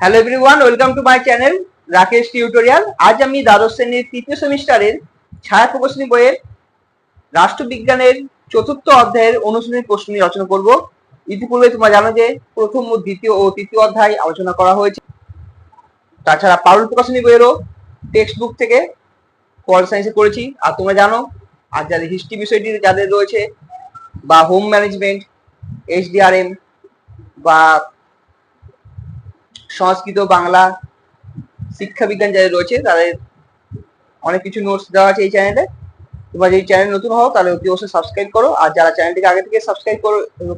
Hello everyone welcome to my channel Rakesh tutorial আজ আমি দ্বাদশ শ্রেণির তৃতীয় সেমিস্টারের ছায়া প্রকাশনী বইয়ের রাষ্ট্রবিজ্ঞানের চতুর্থ অধ্যায়ের অনুশীলনী প্রশ্ন নিয়ে আলোচনা করব। ইতিপূর্বে তোমরা জানো যে প্রথম ও দ্বিতীয় ও তৃতীয় অধ্যায় আলোচনা করা হয়েছে। তাছাড়া পারুল প্রকাশনী বইয়েরও টেক্সট বুক থেকে পল সায়েন্সে করেছি আর তোমরা জানো আর যাদের হিস্ট্রি বিষয়টি যাদের রয়েছে, বা হোম ম্যানেজমেন্ট এইচডিআরএম বা সংস্কৃত, বাংলা শিক্ষা বিজ্ঞান যাদের রয়েছে, তাদের অনেক কিছু নোটস দেওয়া আছে এই চ্যানেলে তোমরা যদি চ্যানেল নতুন হও, তাহলে অতি অবশ্যই সাবস্ক্রাইব করো। আর যারা চ্যানেলটিকে আগে থেকে সাবস্ক্রাইব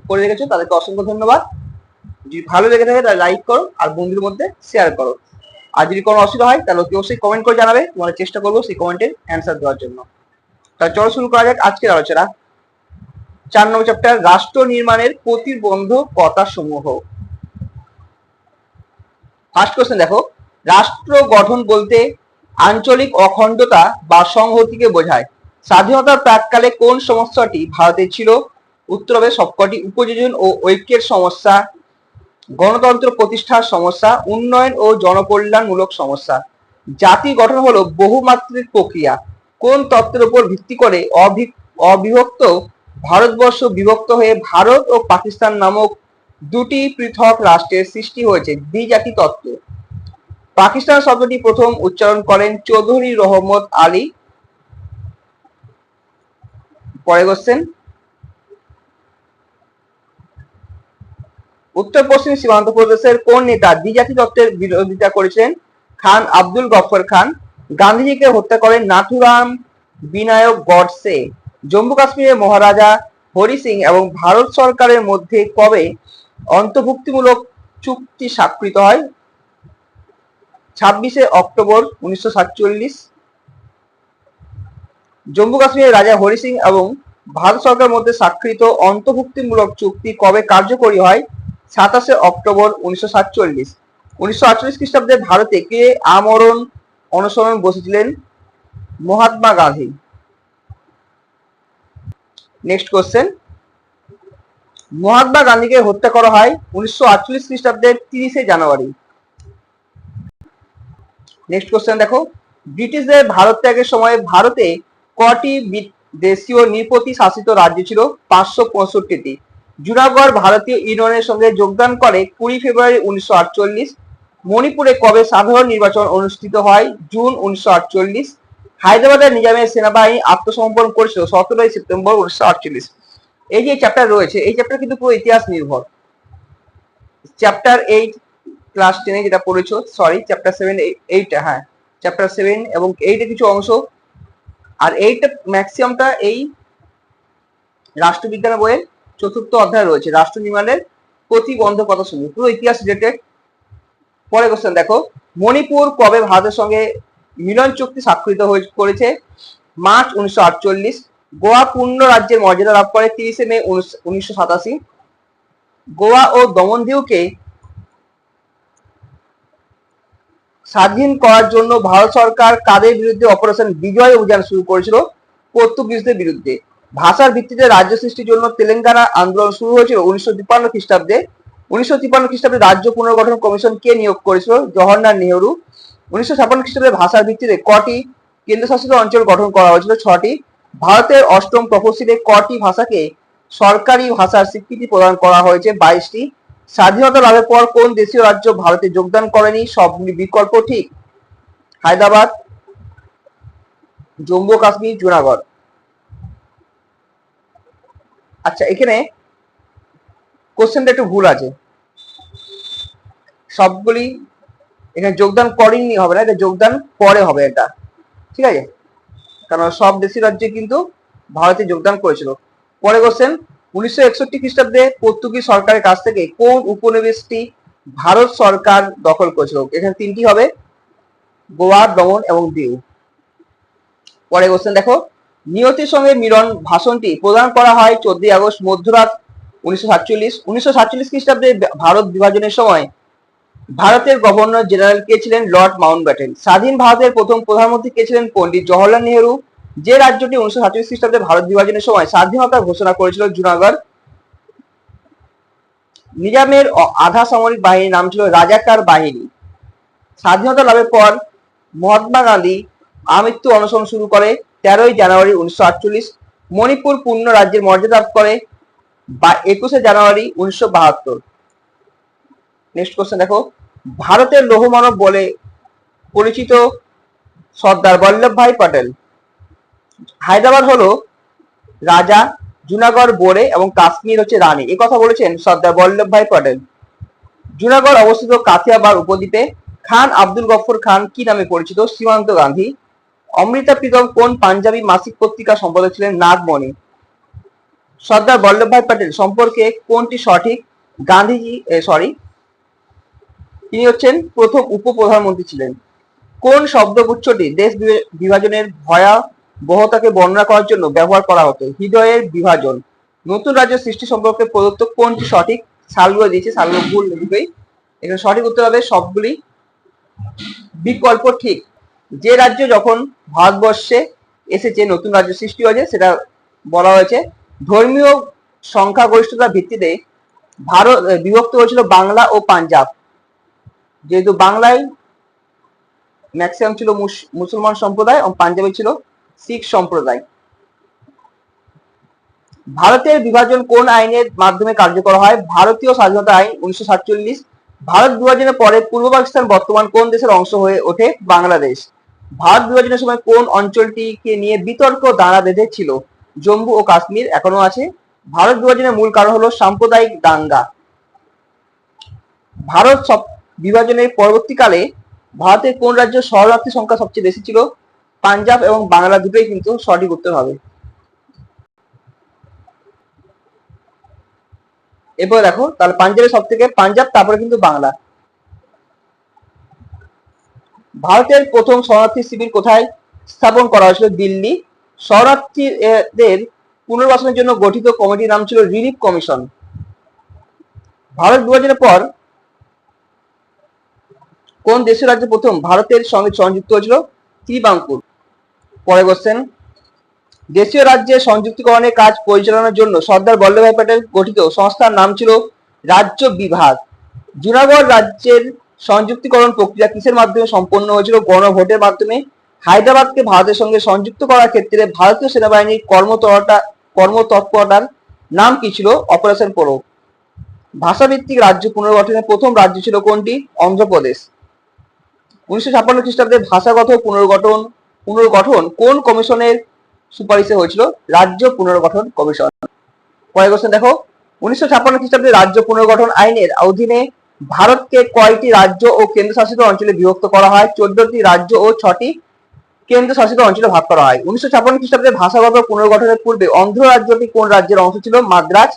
করে রেখেছো, তাদেরকে অসংখ্য ধন্যবাদ। যদি ভালো লেগে থাকে, তাহলে লাইক করো, আর বন্ধুদের মধ্যে শেয়ার করো। আর যদি কোনো অসুবিধা হয়, তাহলে অতি অবশ্যই কমেন্ট করে জানাবে। তোমাদের চেষ্টা করব সেই কমেন্টের অ্যান্সার দেওয়ার জন্য। তাহলে চলো শুরু করা যাক আজকের আলোচনা। চার নম্বর চ্যাপ্টার রাষ্ট্র নির্মাণের প্রতিবন্ধকতা সমূহ। ফার্স্ট কোশ্চেন দেখো। রাষ্ট্র গঠন বলতে আঞ্চলিক অখণ্ডতা বা সংহতিকে বোঝায়। স্বাধীনতার প্রাককালে কোন সমস্যাটি ভারতে ছিল? উত্তর হবে সবকটি উপযোজন ও ঐক্যের সমস্যা, গণতন্ত্র প্রতিষ্ঠার সমস্যা, উন্নয়ন ও জনকল্যাণমূলক সমস্যা। জাতি গঠন হলো বহুমাত্রিক প্রক্রিয়া। কোন তত্ত্বের উপর ভিত্তি করে অবিভক্ত ভারতবর্ষ বিভক্ত হয়ে ভারত ও পাকিস্তান নামক দুটি পৃথক রাষ্ট্রের সৃষ্টি হয়েছে দ্বিজাতি তত্ত্ব। পাকিস্তান শব্দটি প্রথম উচ্চারণ করেন চৌধুরী রহমত আলী। পরে কোশ্চেন উত্তর পশ্চিম সীমান্ত প্রদেশের কোন নেতা দ্বিজাতি তত্ত্বের বিরোধিতা করেছেন খান আব্দুল গফর খান। গান্ধীজিকে হত্যা করেন নাথুরাম বিনায়ক গডসে। জম্মু কাশ্মীরের মহারাজা হরি সিং এবং ভারত সরকারের মধ্যে কবে অন্তর্ভুক্তিমূলক চুক্তি স্বাক্ষরিত হয়। ছাব্বিশে অক্টোবর উনিশশো সাতচল্লিশ। জম্মু কাশ্মীরের রাজা হরি সিং এবং ভারত সরকারের মধ্যে স্বাক্ষরিত অন্তর্ভুক্তিমূলক চুক্তি কবে কার্যকরী হয়? সাতাশে অক্টোবর উনিশশো সাতচল্লিশ। উনিশশো আটচল্লিশ খ্রিস্টাব্দে ভারতে কে আমরণ অনশরণ বসেছিলেন? মহাত্মা গান্ধী। নেক্সট কোশ্চেন মহাত্মা গান্ধীকে হত্যা করা হয় উনিশশো আটচল্লিশ খ্রিস্টাব্দের তিরিশে জানুয়ারি। নেক্সট কোশ্চেন দেখো। ব্রিটিশদের ভারত ত্যাগের সময় ভারতে কটি দেশীয় নৃপতি শাসিত রাজ্য ছিল? পাঁচশো পঁয়ষট্টিটি। জুনাগড় ভারতীয় ইউনিয়নের সঙ্গে যোগদান করে কুড়ি ফেব্রুয়ারি উনিশশো আটচল্লিশ। মণিপুরে কবে সাধারণ নির্বাচন অনুষ্ঠিত হয়? জুন উনিশশো আটচল্লিশ। হায়দ্রাবাদের নিজামের সেনাবাহিনী আত্মসমর্পণ করেছিল সতেরোই সেপ্টেম্বর উনিশশো আটচল্লিশ। এই যে চ্যাপ্টার রয়েছে, এই চ্যাপ্টার কিন্তু পুরো ইতিহাস নির্ভর। চ্যাপ্টার এইট ক্লাস টেনে যেটা পড়েছো সরি চ্যাপ্টার সেভেন এইট হ্যাঁ চ্যাপ্টার সেভেন এবং এইটের কিছু অংশ। আর এইটা ম্যাক্সিমামটা এই রাষ্ট্রবিজ্ঞান বইয়ের চতুর্থ অধ্যায় রয়েছে রাষ্ট্র নির্মাণের প্রতিবন্ধকতা সমূহ পুরো ইতিহাস রিলেটেড পরে কোশ্চেন দেখো, মণিপুর কবে ভারতের সঙ্গে মিলন চুক্তি স্বাক্ষরিত হয়ে- করেছে মার্চ উনিশশো আটচল্লিশ গোয়া পূর্ণ রাজ্যের মর্যাদা লাভ করে তিরিশে মে উনিশশো সাতাশি। গোয়া ও দমনদিউকে স্বাধীন করার জন্য ভারত সরকার কাদের বিরুদ্ধে অপারেশন বিজয় অভিযান শুরু করেছিল? পর্তুগিজদের বিরুদ্ধে। ভাষার ভিত্তিতে রাজ্য সৃষ্টির জন্য তেলেঙ্গানা আন্দোলন শুরু হয়েছিল উনিশশো তিপ্পান্ন খ্রিস্টাব্দে। উনিশশো তিপ্পান্ন খ্রিস্টাব্দে রাজ্য পুনর্গঠন কমিশন কে নিয়োগ করেছিল? জওহরলাল নেহরু। উনিশশো ছাপ্পান্ন খ্রিস্টাব্দে ভাষার ভিত্তিতে কটি কেন্দ্রশাসিত অঞ্চল গঠন করা হয়েছিল? ছটি। ভারতের অষ্টম তফসিলে কটি ভাষাকে সরকারি ভাষার স্বীকৃতি প্রদান করা হয়েছে? বাইশটি। স্বাধীনতা লাভের পর কোন দেশীয় রাজ্য ভারতে যোগদান করেনি? সবগুলি বিকল্প ঠিক। হায়দ্রাবাদ, জম্মু কাশ্মীর, জুনাগড়। আচ্ছা এখানে কোশ্চেনটা একটু ভুল আছে। সবগুলি এখানে যোগদান করেননি হবে না, এটা যোগদান পরে হবে এটা। ঠিক আছে? কারণ সব দেশি রাজ্যে কিন্তু ভারতে যোগদান করেছিল। পরে কোশ্চেন উনিশশো একষট্টি খ্রিস্টাব্দে পর্তুগিজ সরকারের কাছ থেকে কোন উপনিবেশটি ভারত সরকার দখল করেছিল? এখানে তিনটি হবে, গোয়া, দমন এবং দিউ। পরে কোশ্চেন দেখো, নিয়তির সঙ্গে মিলন ভাষণটি প্রদান করা হয় চোদ্দই আগস্ট মধ্যরাত উনিশশো সাতচল্লিশ। উনিশশো সাতচল্লিশ খ্রিস্টাব্দে ভারত বিভাজনের সময় ভারতের গভর্নর জেনারেল কে ছিলেন লর্ড মাউন্ট ব্যাটেন? স্বাধীন ভারতের প্রথম প্রধানমন্ত্রী কে ছিলেন পণ্ডিত জওহরলাল নেহেরু? যে রাজ্যটি উনিশশো সাতচল্লিশ খ্রিস্টাব্দে ভারত বিভাজনের সময় স্বাধীনতা ঘোষণা করেছিল জুনাগড়, নিজামের আধা সামরিক বাহিনীর নাম ছিল রাজাকার বাহিনী। স্বাধীনতা লাভের পর মহাত্মা গান্ধী আমৃত্যু অনশন শুরু করে তেরোই জানুয়ারি উনিশশো আটচল্লিশ, মণিপুর পূর্ণ রাজ্যের মর্যাদা লাভ করে বা একুশে জানুয়ারি উনিশশো বাহাত্তর। নেক্সট কোশ্চেন দেখো। ভারতের লৌহমানব বলে পরিচিত সর্দার বল্লভভাই পটেল। হায়দ্রাবাদ হলো রাজা জুনাগড় বোরে এবং কাশ্মীর হচ্ছে রানী। এ কথা বলেছেন সর্দার বল্লভভাই পটেল। জুনাগড় অবস্থিত কাথিয়াবার উপদ্বীপে খান আব্দুল গফর খান কি নামে পরিচিত? সীমান্ত গান্ধী। অমৃতা প্রীতম কোন পাঞ্জাবি মাসিক পত্রিকা সম্পাদক ছিলেন? নাগমণি সর্দার বল্লভভাই প্যাটেল সম্পর্কে কোনটি সঠিক? গান্ধীজি সরি তিনি হচ্ছেন প্রথম উপপ্রধানমন্ত্রী ছিলেন। কোন শব্দগুচ্ছটি দেশ বিভে- বিভাজনের ভয়াবহতাকে বর্ণনা করার জন্য ব্যবহার করা হতো? হৃদয়ের বিভাজন। নতুন রাজ্য সৃষ্টি সম্পর্কে প্রদত্ত কোনটি সঠিক? সালগুলো দিয়েছে, সালগুলো ভুল লিখবেই এখানে সঠিক উত্তর হবে সবগুলি বিকল্প ঠিক। যে রাজ্য যখন ভারতবর্ষে এসেছে, নতুন রাজ্য সৃষ্টি হয়েছে, সেটা বলা হয়েছে ধর্মীয় সংখ্যাগরিষ্ঠতার ভিত্তিতে ভারত, বিভক্ত হয়েছিল বাংলা ও পাঞ্জাব। যেহেতু বাংলায় ম্যাক্সিমাম ছিল মুসলমান সম্প্রদায় এবং পাঞ্জাবে ছিল শিখ সম্প্রদায়। ভারতের বিভাজন কোন আইনের মাধ্যমে কার্যকর হয়? ভারতীয় স্বাধীনতা আইন উনিশশো সাতচল্লিশ, ভারত বিভাজনের পরে পূর্ব পাকিস্তান বর্তমান কোন দেশের অংশ হয়ে ওঠে? বাংলাদেশ। ভারত বিভাজনের সময় কোন অঞ্চলটিকে নিয়ে বিতর্ক দাঁড়া বেঁধেছিল? জম্মু ও কাশ্মীর এখনও আছে। ভারত বিভাজনের মূল কারণ হলো সাম্প্রদায়িক দাঙ্গা। ভারত বিভাজনের পরবর্তীকালে ভারতের কোন রাজ্য শরণার্থী সংখ্যা সবচেয়ে বেশি ছিল? পাঞ্জাব এবং বাংলা দুটোই কিন্তু সঠিক উত্তর হবে। এরপর দেখো, তাহলে পাঞ্জাবের সব থেকে পাঞ্জাব, তারপরে কিন্তু বাংলা। ভারতের প্রথম শরণার্থী শিবির কোথায় স্থাপন করা হয়েছিল? দিল্লি। শরণার্থীদের পুনর্বাসনের জন্য গঠিত কমিটির নাম ছিল রিলিফ কমিশন। ভারত বিভাজনের পর কোন দেশের রাজ্য প্রথম ভারতের সঙ্গে সংযুক্ত হয়েছিল? ত্রিবাঙ্কুর পরে কোশ্চেন দেশীয় রাজ্যে সংযুক্তিকরণের কাজ পরিচালনার জন্য সর্দার বল্লভভাই প্যাটেল গঠিত সংস্থার নাম ছিল রাজ্য বিভাগ। জুনাগড় রাজ্যের সংযুক্তিকরণ প্রক্রিয়া কিসের মাধ্যমে সম্পন্ন হয়েছিল? গণভোটের মাধ্যমে। হায়দ্রাবাদকে ভারতের সঙ্গে সংযুক্ত করার ক্ষেত্রে ভারতীয় সেনাবাহিনীর কর্মতরতা, কর্মতৎপরতার নাম কি ছিল? অপারেশন পোলো ভাষাভিত্তিক রাজ্য পুনর্গঠনের প্রথম রাজ্য ছিল কোনটি? অন্ধ্রপ্রদেশ। উনিশশো ছাপ্পান্ন খ্রিস্টাব্দে ভাষাগত পুনর্গঠন পুনর্গঠন কোন কমিশনের সুপারিশে হয়েছিল? রাজ্য পুনর্গঠন কমিশন। পরের কোশ্চেন দেখো। উনিশশো ছাপ্পান্ন খ্রিস্টাব্দে রাজ্য পুনর্গঠন আইনের অধীনে ভারতকে কয়টি রাজ্য ও কেন্দ্রশাসিত অঞ্চলে বিভক্ত করা হয়? চোদ্দটি রাজ্য ও ছটি কেন্দ্রশাসিত অঞ্চলে ভাগ করা হয়। উনিশশো ছাপ্পান্ন খ্রিস্টাব্দে ভাষাগত পুনর্গঠনের পূর্বে অন্ধ্র রাজ্যটি কোন রাজ্যের অংশ ছিল? মাদ্রাজ।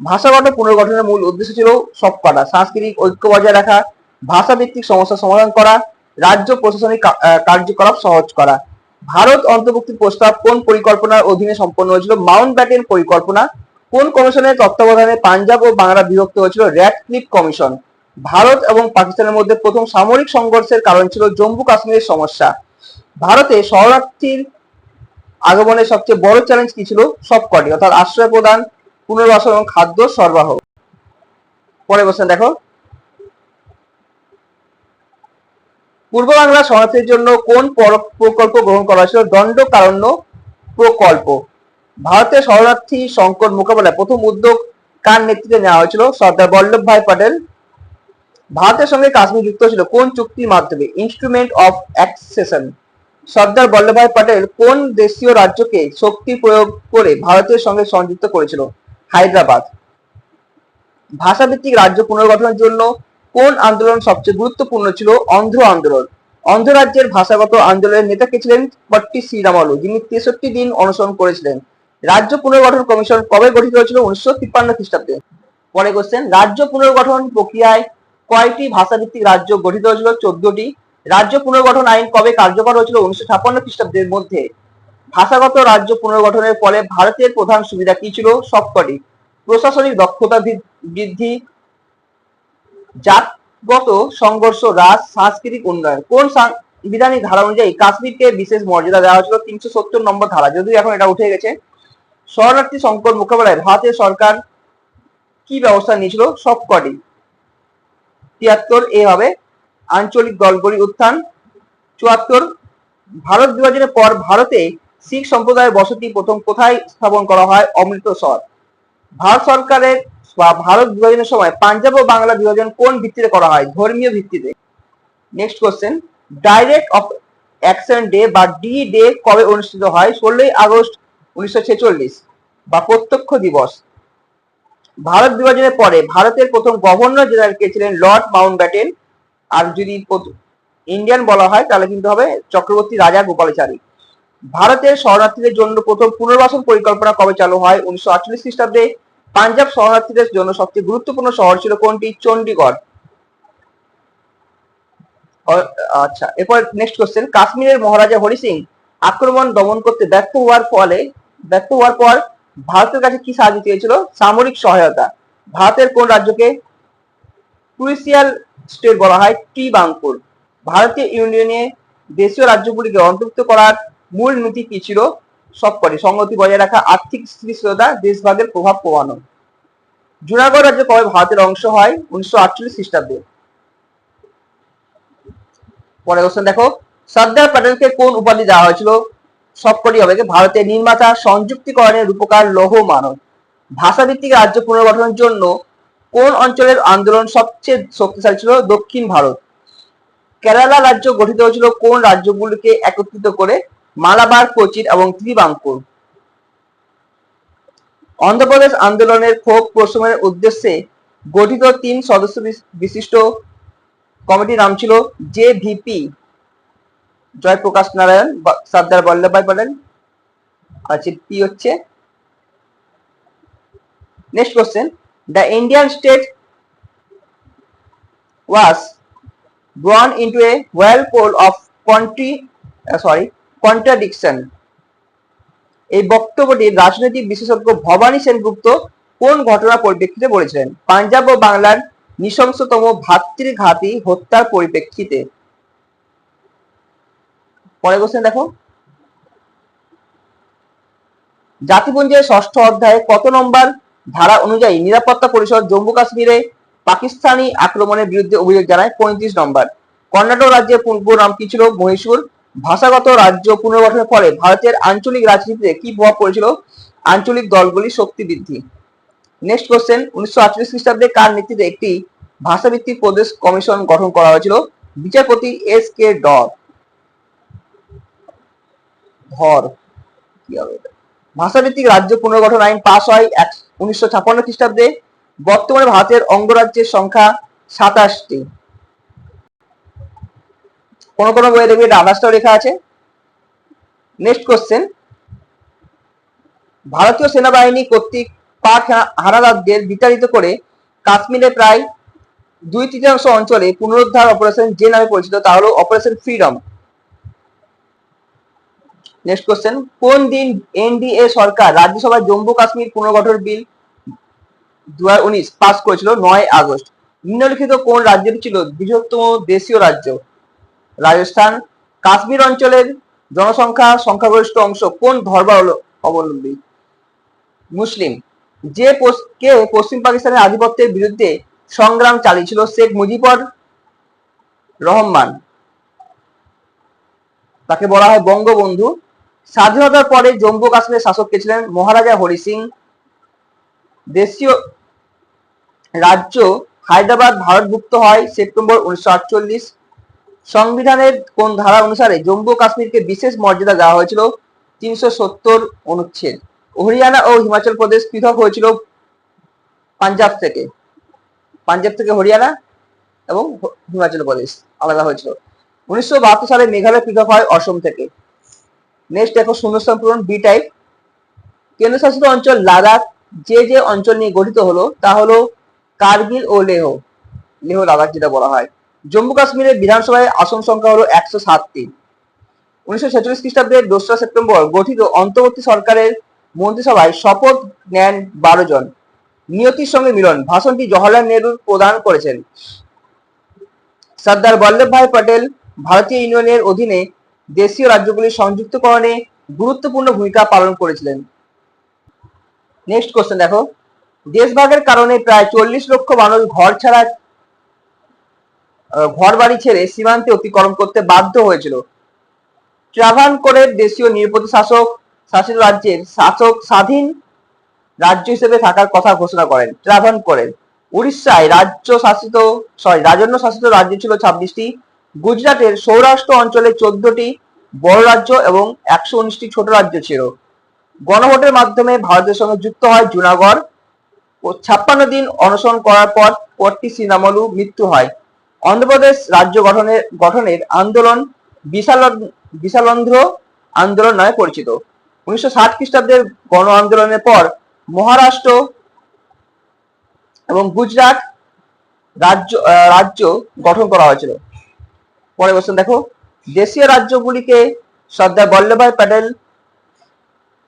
ভাষাগত পুনর্গঠনের মূল উদ্দেশ্য ছিল সবকটা, সাংস্কৃতিক ঐক্য বজায় রাখা, ভাষাভিত্তিক সমস্যা সমাধান করা রাজ্য প্রশাসনিক কার্যকলাপ সহজ করা। ভারত অন্তর্ভুক্তির প্রস্তাব কোন পরিকল্পনার অধীনে সম্পন্ন হয়েছিল? মাউন্ট ব্যাটেন পরিকল্পনা কোন কমিশনের তত্ত্বাবধানে পাঞ্জাব ও বাংলা বিভক্ত হয়েছিল? Radcliffe commission. ভারত এবং পাকিস্তানের মধ্যে প্রথম সামরিক সংঘর্ষের কারণ ছিল জম্মু কাশ্মীরের সমস্যা। ভারতে শরণার্থীর আগমনের সবচেয়ে বড় চ্যালেঞ্জ কি ছিল? সবকটি, অর্থাৎ আশ্রয় প্রদান, পুনর্বাসন এবং খাদ্য সরবরাহ। পরে বসেন দেখো। পূর্ব বাংলা শরণার্থীর জন্য কোন প্রকল্প গ্রহণ করা হয়েছিল? দণ্ড কারণ্য প্রকল্প। ভারতের শরণার্থী সংকট মোকাবেলায় প্রথম উদ্যোগ কার নেতৃত্বে নেওয়া হয়েছিল? সর্দার বল্লভভাই পটেল। ভারতের সঙ্গে কাশ্মীর যুক্ত ছিল কোন চুক্তির মাধ্যমে? Instrument of accession Sardar Vallabhbhai Patel কোন দেশীয় রাজ্যকে শক্তি প্রয়োগ করে ভারতের সঙ্গে সংযুক্ত করেছিল? হায়দ্রাবাদ। ভাষাভিত্তিক রাজ্য পুনর্গঠনের জন্য কোন আন্দোলন সবচেয়ে গুরুত্বপূর্ণ ছিল? অন্ধ্র আন্দোলন। অন্ধ্র রাজ্যের ভাষাগত আন্দোলনের নেতা কে ছিলেন? পট্টি শ্রীরামালু যিনি তেষট্টি দিন অনুসরণ করেছিলেন। রাজ্য পুনর্গঠন কমিশন কবে গঠিত হয়েছিল? উনিশশো তিপ্পান্ন খ্রিস্টাব্দে। পরে কোশ্চেন রাজ্য পুনর্গঠন প্রক্রিয়ায় কয়টি ভাষাভিত্তিক রাজ্য গঠিত হয়েছিল? চোদ্দটি। রাজ্য পুনর্গঠন আইন কবে কার্যকর হয়েছিল? উনিশশো ছাপ্পান্ন খ্রিস্টাব্দের মধ্যে। ভাষাগত রাজ্য পুনর্গঠনের ফলে ভারতের প্রধান সুবিধা কি ছিল? সবকটি। প্রশাসনিক দক্ষতা বৃদ্ধি জাতগত সংঘর্ষ হ্রাস সাংস্কৃতিক উন্নয়ন। কোন সাংবিধানিক ধারা অনুযায়ী কাশ্মীরকে বিশেষ মর্যাদা দেওয়া হয়েছিল? তিনশো সত্তর নম্বর ধারা। যদিও এখন এটা উঠে গেছে। শরণার্থী সংকট মোকাবেলায় ভারতের সরকার কি ব্যবস্থা নিয়েছিল? সবকটি তিয়াত্তর, এ হবে। আঞ্চলিক দলগুলি উত্থান। চুয়াত্তর, ভারত বিভাজনের পর ভারতে শিখ সম্প্রদায়ের বসতি প্রথম কোথায় স্থাপন করা হয়? অমৃতসর। ভারত সরকারের বা ভারত বিভাজনের সময় পাঞ্জাব ও বাংলা বিভাজন কোন ভিত্তিতে করা হয়? ধর্মীয় ভিত্তিতে। Next question direct of action day বা ডি ডে কবে অনুষ্ঠিত হয়? ষোলোই আগস্ট উনিশশো ছেচল্লিশ বা প্রত্যক্ষ দিবস। ভারত বিভাজনের পরে ভারতের প্রথম গভর্নর জেনারেল কে ছিলেন? লর্ড মাউন্ট ব্যাটেন আর যদি ইন্ডিয়ান বলা হয়, তাহলে কিন্তু হবে চক্রবর্তী রাজা গোপালাচারী। ভারতের শরণার্থীদের জন্য প্রথম পুনর্বাসন পরিকল্পনা কবে চালু হয়? উনিশশো আটচল্লিশ খ্রিস্টাব্দে পাঞ্জাব শরণার্থীদের জন্য সবচেয়ে গুরুত্বপূর্ণ শহর ছিল কোনটি? চণ্ডীগড় আচ্ছা এরপর নেক্সট কোশ্চেন কাশ্মীরের মহারাজা হরি সিং আক্রমণ দমন করতে ব্যর্থ হওয়ার ফলে, ব্যর্থ হওয়ার পর ভারতের কাছে কি সাহায্য চেয়েছিল? সামরিক সহায়তা। ভারতের কোন রাজ্যকে ক্রুইসিয়াল স্টেট বলা হয়? টি বাংপুর ভারতীয় ইউনিয়নে দেশীয় রাজ্যগুলিকে অন্তর্ভুক্ত করার মূল নীতি কি ছিল? সবকটি সংগতি বজায় রাখা আর্থিক স্থিতিশীলতা দেশভাগের প্রভাব কমানো। জুনাগড় রাজ্য কবে ভারতের অংশ হয়? উনিশশো আটচল্লিশ খ্রিস্টাব্দে। পরে কোশ্চেন দেখো। সর্দার প্যাটেলকে কোন উপাধি দেওয়া হয়েছিল? সবকটি হবে। ভারতের নির্মাতা সংযুক্তিকরণের রূপকার লৌহ মানব। ভাষাভিত্তিক রাজ্য পুনর্গঠনের জন্য কোন অঞ্চলের আন্দোলন সবচেয়ে শক্তিশালী ছিল? দক্ষিণ ভারত। কেরালা রাজ্য গঠিত হয়েছিল কোন রাজ্যগুলিকে একত্রিত করে? মালাবার কোচির এবং ত্রিবাঙ্কুর। অন্ধ্রপ্রদেশ আন্দোলনের ক্ষোভ প্রশমের উদ্দেশ্যে গঠিত তিন সদস্য বিশিষ্ট কমিটির নাম ছিল জে ভিপি জয়প্রকাশ নারায়ণ সর্দার বল্লভভাই পটেল আচ্ছা পি হচ্ছে। Next question the Indian state was drawn into a whirlpool of country uh, sorry contradiction. এই বক্তব্যটি রাজনৈতিক বিশেষজ্ঞ ভবানী সেনগুপ্ত কোন ঘটনার পরিপ্রেক্ষিতে বলেছিলেন? পাঞ্জাব ও বাংলার নৃশংসতম ভাতৃঘাতী হত্যার পরিপ্রেক্ষিতে। পরে কোশ্চেন দেখো। জাতিপুঞ্জের ষষ্ঠ অধ্যায়ে কত নম্বর ধারা অনুযায়ী নিরাপত্তা পরিষদ জম্মু কাশ্মীরে পাকিস্তানি আক্রমণের বিরুদ্ধে অভিযোগ জানায় পঁয়ত্রিশ নম্বর। কর্ণাটক রাজ্যের পূর্ব নাম কি ছিল? মহীশূর। ভাষাগত রাজ্য পুনর্গঠনের ফলে ভারতের আঞ্চলিক রাজনীতিতে কি প্রভাব পড়েছিল? আঞ্চলিক দলগুলি শক্তি বৃদ্ধি। নেক্সট কোশ্চেন উনিশশো আটচল্লিশ খ্রিস্টাব্দে কার নেতৃত্বে একটি ভাষাভিত্তিক প্রদেশ কমিশন গঠন করা হয়েছিল? বিচারপতি এস কে ডর। ধর, কি হবে? ভাষাভিত্তিক রাজ্য পুনর্গঠন আইন পাস হয় উনিশশো ছাপ্পান্ন খ্রিস্টাব্দে। বর্তমানে ভারতের অঙ্গরাজ্যের সংখ্যা সাতাশটি। কোন কোন বইয়ে দেখবে আঠাশটাও লেখা আছে। নেক্সট কোশ্চেন ভারতীয় সেনাবাহিনী কর্তৃক পাক হানাদারদের বিতাড়িত করে কাশ্মীরে প্রায় দুই তৃতীয়াংশ অঞ্চলে পুনরুদ্ধার অপারেশন যে নামে পরিচিত, তা হলো অপারেশন ফ্রিডম নেক্সট কোশ্চেন কোন দিন এনডিএ সরকার রাজ্যসভায় জম্মু কাশ্মীর পুনর্গঠন বিল দু পাস করেছিল নয় আগস্ট? নিম্নলিখিত কোন রাজ্যটি ছিল বৃহত্তম দেশীয় রাজ্য? রাজস্থান, কাশ্মীর অঞ্চলের জনসংখ্যা সংখ্যাগরিষ্ঠ অংশ কোন ধর্মাবল- অবলম্বী? মুসলিম। যে কে পশ্চিম পাকিস্তানের আধিপত্যের বিরুদ্ধে সংগ্রাম চালিয়েছিল শেখ মুজিবুর রহমান। তাকে বলা হয় বঙ্গবন্ধু। স্বাধীনতার পরে জম্মু কাশ্মীরের শাসক কে ছিলেন? মহারাজা হরি সিং। দেশীয় রাজ্য হায়দ্রাবাদ ভারতভুক্ত হয় সেপ্টেম্বর উনিশশো আটচল্লিশ। সংবিধানের কোন ধারা অনুসারে জম্মু কাশ্মীরকে বিশেষ মর্যাদা দেওয়া হয়েছিল তিনশো সত্তর অনুচ্ছেদ। হরিয়ানা ও হিমাচল প্রদেশ পৃথক হয়েছিল পাঞ্জাব থেকে। পাঞ্জাব থেকে হরিয়ানা এবং হিমাচল প্রদেশ আলাদা হয়েছিল। উনিশশো বাহাত্তর সালে মেঘালয় পৃথক হয় অসম থেকে। নেক্সট দেখো শূন্যস্থান পূরণ বি টাইপ কেন্দ্রশাসিত অঞ্চল লাদাখ, যে যে অঞ্চল নিয়ে গঠিত হলো তা হলো কার্গিল ও লেহ। লেহ লাদাখ যেটা বলা হয়। জম্মু কাশ্মীরের বিধানসভায় আসন সংখ্যা হলো একশো সাতটি। উনিশশো ছেচল্লিশ খ্রিস্টাব্দের দোসরা সেপ্টেম্বর গঠিত অন্তর্বর্তী সরকারের মন্ত্রিসভায় শপথ নেন বারো জন। নিয়তির সঙ্গে মিলন, ভাষণটি জওহরলাল নেহরু প্রদান করেছেন। সর্দার বল্লভভাই পটেল ভারতীয় ইউনিয়নের অধীনে দেশীয় রাজ্যগুলির সংযুক্তকরণে গুরুত্বপূর্ণ ভূমিকা পালন করেছিলেন। নেক্সট কোশ্চেন দেখো। দেশভাগের কারণে প্রায় চল্লিশ লক্ষ মানুষ ঘর ছাড়া ঘর বাড়ি ছেড়ে সীমান্তে অতিক্রম করতে বাধ্য হয়েছিল। ট্রাভানকোরের দেশীয় নিরাপত্তা শাসক শাসিত রাজ্যের শাসক স্বাধীন রাজ্য হিসেবে থাকার কথা ঘোষণা করেন ট্রাভানকোরের উড়িষ্যায় রাজ্য শাসিত সরি রাজন্য শাসিত রাজ্য ছিল ছাব্বিশটি। গুজরাটের সৌরাষ্ট্র অঞ্চলে চোদ্দটি বড় রাজ্য এবং একশো উনিশটি ছোট রাজ্য ছিল। গণভোটের মাধ্যমে ভারতের সঙ্গে যুক্ত হয় জুনাগড় ও ছাপ্পান্ন দিন অনশন করার পর পরটি শ্রীরামলু মৃত্যু হয়। অন্ধ্রপ্রদেশ রাজ্য গঠনের গঠনের আন্দোলন বিশাল বিশালন্ধ্র আন্দোলন নামে পরিচিত। উনিশশো ষাট খ্রিস্টাব্দের গণ আন্দোলনের পর মহারাষ্ট্র এবং গুজরাট রাজ্য রাজ্য গঠন করা হয়েছিল। পরে বলছেন দেখো। দেশীয় রাজ্যগুলিকে সর্দার বল্লভভাই প্যাটেল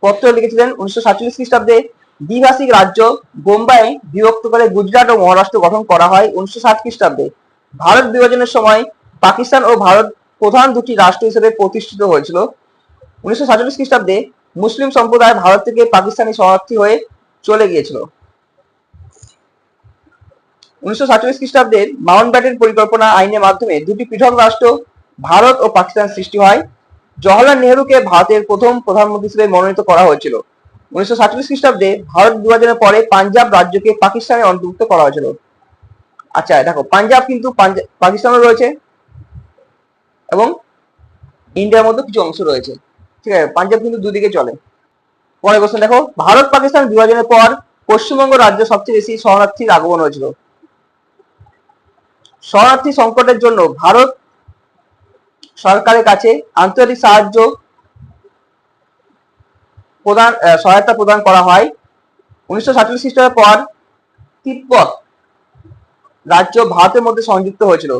পত্র লিখেছিলেন উনিশশো সাতচল্লিশ খ্রিস্টাব্দে। দ্বিভাষিক রাজ্য বোম্বাই বিভক্ত করে গুজরাট ও মহারাষ্ট্র গঠন করা হয় উনিশশো ষাট খ্রিস্টাব্দে। ভারত বিভাজনের সময় পাকিস্তান ও ভারত প্রধান দুটি রাষ্ট্র হিসেবে প্রতিষ্ঠিত হয়েছিল। উনিশশো সাতচল্লিশ খ্রিস্টাব্দে মুসলিম সম্প্রদায় ভারত থেকে পাকিস্তানি শরণার্থী হয়ে চলে গিয়েছিল। উনিশশো সাতচল্লিশ খ্রিস্টাব্দের মাউন্ট ব্যাটেন পরিকল্পনা আইনের মাধ্যমে দুটি পৃথক রাষ্ট্র, ভারত ও পাকিস্তান সৃষ্টি হয়। জওহরলাল নেহরুকে ভারতের প্রথম প্রধানমন্ত্রী হিসেবে মনোনীত করা হয়েছিল। উনিশশো সাতচল্লিশ খ্রিস্টাব্দে ভারত বিভাজনের পরে পাঞ্জাব রাজ্যকে পাকিস্তানে অন্তর্ভুক্ত করা হয়েছিল। আচ্ছা দেখো, পাঞ্জাব কিন্তু পাকিস্তানও রয়েছে এবং ইন্ডিয়ার মধ্যে কিছু অংশ রয়েছে। ঠিক আছে, পাঞ্জাব কিন্তু দুদিকে চলে। পরের কোশ্চেন দেখো, ভারত, পাকিস্তান বিভাজনের পর পশ্চিমবঙ্গ রাজ্য সবচেয়ে বেশি শরণার্থীর আগমন হয়েছিল। শরণার্থী সংকটের জন্য ভারত সরকারের কাছে আন্তর্জাতিক সাহায্য প্রদান সহায়তা প্রদান করা হয়। উনিশশো সাতচল্লিশ খ্রিস্টাব্দের পর তিব্বত রাজ্য ভারতের মধ্যে সংযুক্ত হয়েছিল।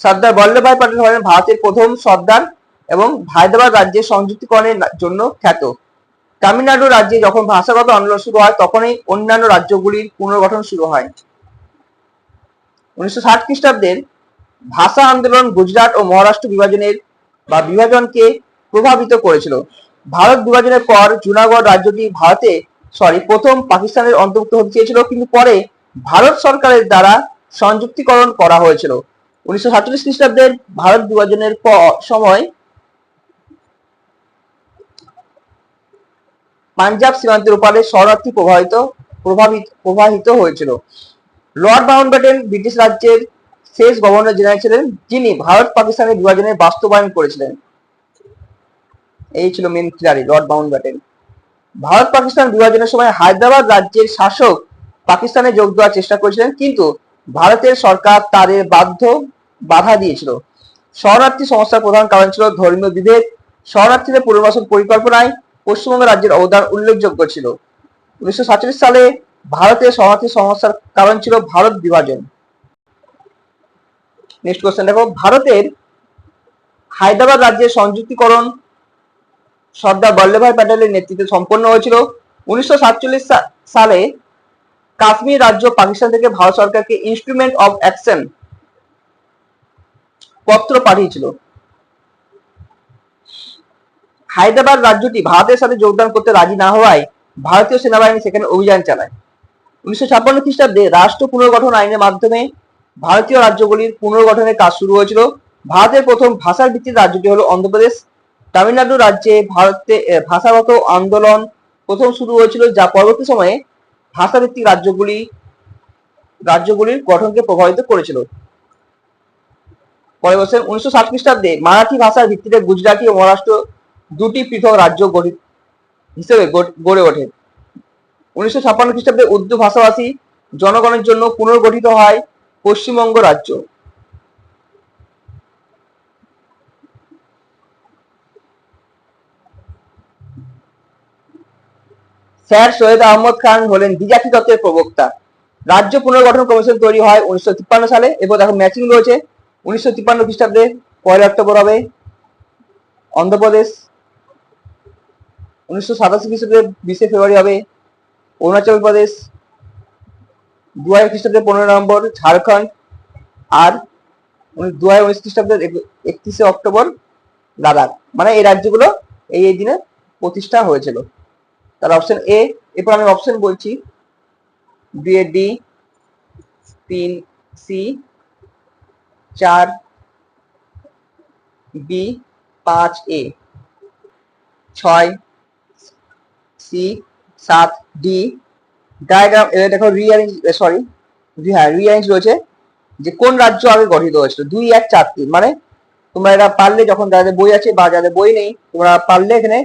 সর্দার বল্লভভাই প্যাটেল হলেন ভারতের প্রথম সর্দার এবং হায়দ্রাবাদ রাজ্যের সংযুক্তিকরণের জন্য খ্যাত। তামিলনাড়ু রাজ্যে যখন ভাষাগত আন্দোলন শুরু হয়, তখনই অন্যান্য রাজ্যগুলির পুনর্গঠন শুরু হয়। উনিশশো ষাট খ্রিস্টাব্দের ভাষা আন্দোলন গুজরাট ও মহারাষ্ট্র বিভাজনের বা বিভাজনকে প্রভাবিত করেছিল। ভারত বিভাজনের পর জুনাগড় রাজ্যটি ভারতে সরি প্রথম পাকিস্তানের অন্তর্ভুক্ত হতে চেয়েছিল, কিন্তু পরে ভারত সরকারের দ্বারা সংযুক্তিকরণ করা হয়েছিল। উনিশশো সাতচল্লিশ খ্রিস্টাব্দের ভারত বিভাজনের সময় পাঞ্জাব সীমান্তের ওপারে শরণার্থী প্রভাবিত প্রভাবিত, প্রবাহিত হয়েছিল। লর্ড মাউন্টব্যাটেন ব্রিটিশ রাজ্যের শেষ গভর্নর জেনারেল ছিলেন, যিনি ভারত পাকিস্তানের বিভাজনের বাস্তবায়ন করেছিলেন। এই ছিল মেন খিলাড়ি, লর্ড মাউন্টব্যাটেন ভারত পাকিস্তান বিভাজনের সময় হায়দ্রাবাদ রাজ্যের শাসক পাকিস্তানে যোগ দেওয়ার চেষ্টা করেছিলেন, কিন্তু ভারতের সরকার তাদের বাধ্য বাধা দিয়েছিল। শরণার্থী সমস্যার প্রধান কারণ ছিল ধর্মীয় বিভেদ। শরণার্থীদের পুনর্বাসন পরিকল্পনায় পশ্চিমবঙ্গ রাজ্যের অবদান উল্লেখযোগ্য ছিল। উনিশশো সাতচল্লিশ সালে ভারতের শরণার্থী সমস্যার কারণ ছিল ভারত বিভাজন। নেক্সট কোশ্চেন দেখো। ভারতের হায়দ্রাবাদ রাজ্যের সংযুক্তিকরণ সর্দার বল্লভভাই প্যাটেলের নেতৃত্বে সম্পন্ন হয়েছিল। উনিশশো সাতচল্লিশ সালে কাশ্মীর রাজ্য পাকিস্তান থেকে ভারত সরকারকে ইনস্ট্রুমেন্ট অফ অ্যাকশন পত্র পাঠিয়েছিল। হায়দ্রাবাদ রাজ্যটি ভারতের সাথে যোগদান করতে রাজি না হওয়ায় ভারতীয় সেনাবাহিনী সেখানে অভিযান চালায়। উনিশশো ছাপ্পান্ন খ্রিস্টাব্দে রাষ্ট্র পুনর্গঠন আইনের মাধ্যমে ভারতীয় রাজ্যগুলির পুনর্গঠনের কাজ শুরু হয়েছিল। ভারতের প্রথম ভাষার ভিত্তিতে রাজ্যটি হলো অন্ধ্রপ্রদেশ। তামিলনাড়ু রাজ্যে ভারতে ভাষাগত আন্দোলন প্রথম শুরু হয়েছিল যা পরবর্তী সময়ে ভাষাভিত্তিক রাজ্যগুলি, রাজ্যগুলির গঠনকে প্রভাবিত করেছিল। পরে বছর উনিশশো ষাট খ্রিস্টাব্দে মারাঠি ভাষার ভিত্তিতে গুজরাটি ও মহারাষ্ট্র দুটি পৃথক রাজ্য গঠিত, হিসেবে গড়ে ওঠে। উনিশশো ছাপ্পান্ন খ্রিস্টাব্দে উর্দু ভাষাভাষী জনগণের জন্য পুনর্গঠিত হয় পশ্চিমবঙ্গ রাজ্য। স্যার সৈয়দ আহমদ খান হলেন দ্বিজাতি তত্ত্বের প্রবক্তা। রাজ্য পুনর্গঠন কমিশন তৈরি হয় উনিশশো তিপ্পান্ন সালে এবং এখন ম্যাচিং রয়েছে। উনিশশো তিপ্পান্ন খ্রিস্টাব্দে পয়লা অক্টোবর হবে অন্ধ্রপ্রদেশ। উনিশশো সাতাশি খ্রিস্টাব্দে বিশে ফেব্রুয়ারি হবে অরুণাচল প্রদেশ। দু হাজার খ্রিস্টাব্দে পনেরো নভেম্বর ঝাড়খণ্ড। আর দু হাজার উনিশ খ্রিস্টাব্দের একত্রিশে অক্টোবর লাদাখ। মানে এই রাজ্যগুলো এই এই দিনে প্রতিষ্ঠা হয়েছিল। তার অপশন এ এরপর আমি অপশন বলছি এর ডি তিন সি চার বি পাঁচ এ ছয় সি সাত ডি ডায়াগ্রাম দেখো রিঅ্যারেঞ্জ সরি হ্যাঁ রিঅ্যারেঞ্জ রয়েছে যে কোন রাজ্য আগে গঠিত হয়েছিল। দুই, এক, চার, তিন মানে তোমরা এটা পারলে যখন যাদের বই আছে বা যাদের বই নেই, তোমরা পারলে এখানে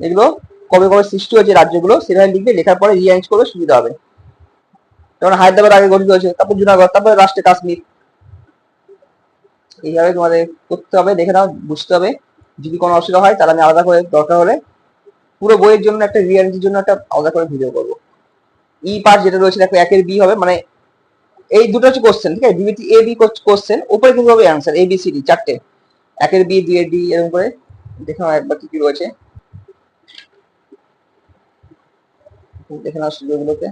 এগুলো কবে কবে সৃষ্টি হয়েছে রাজ্যগুলো, সেখানে লিখবে, লেখার পরে রিঅ্যারেঞ্জ করবে, সুবিধা হবে। যেমন হায়দ্রাবাদ আগে গঠিত হয়েছে তারপর জুনাগড়, তারপরে রাষ্ট্রে কাশ্মীর। এইভাবে তোমাদের করতে হবে, দেখে নাও, বুঝতে হবে। যদি কোনো অসুবিধা হয়, তাহলে আমি আলাদা করে, দরকার হলে পুরো বইয়ের জন্য একটা রিয়ালিটির জন্য একটা আলাদা করে ভিডিও করব। ই পার্ট যেটা রয়েছে, দেখো একের বি হবে মানে এই দুটো হচ্ছে কোশ্চেন ঠিক আছে? ডিবিটি এ বি কোশ্চেন উপরে কিন্তু হবে answer A B C D চারটে। একের বি দুই ডি এরকম করে। দেখে নাও একবার কি কি রয়েছে। দেখে নাও সুযোগগুলোকে